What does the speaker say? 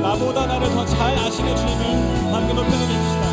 나보다 나를 더 잘 아시는 주님을 함께 높여드립시다.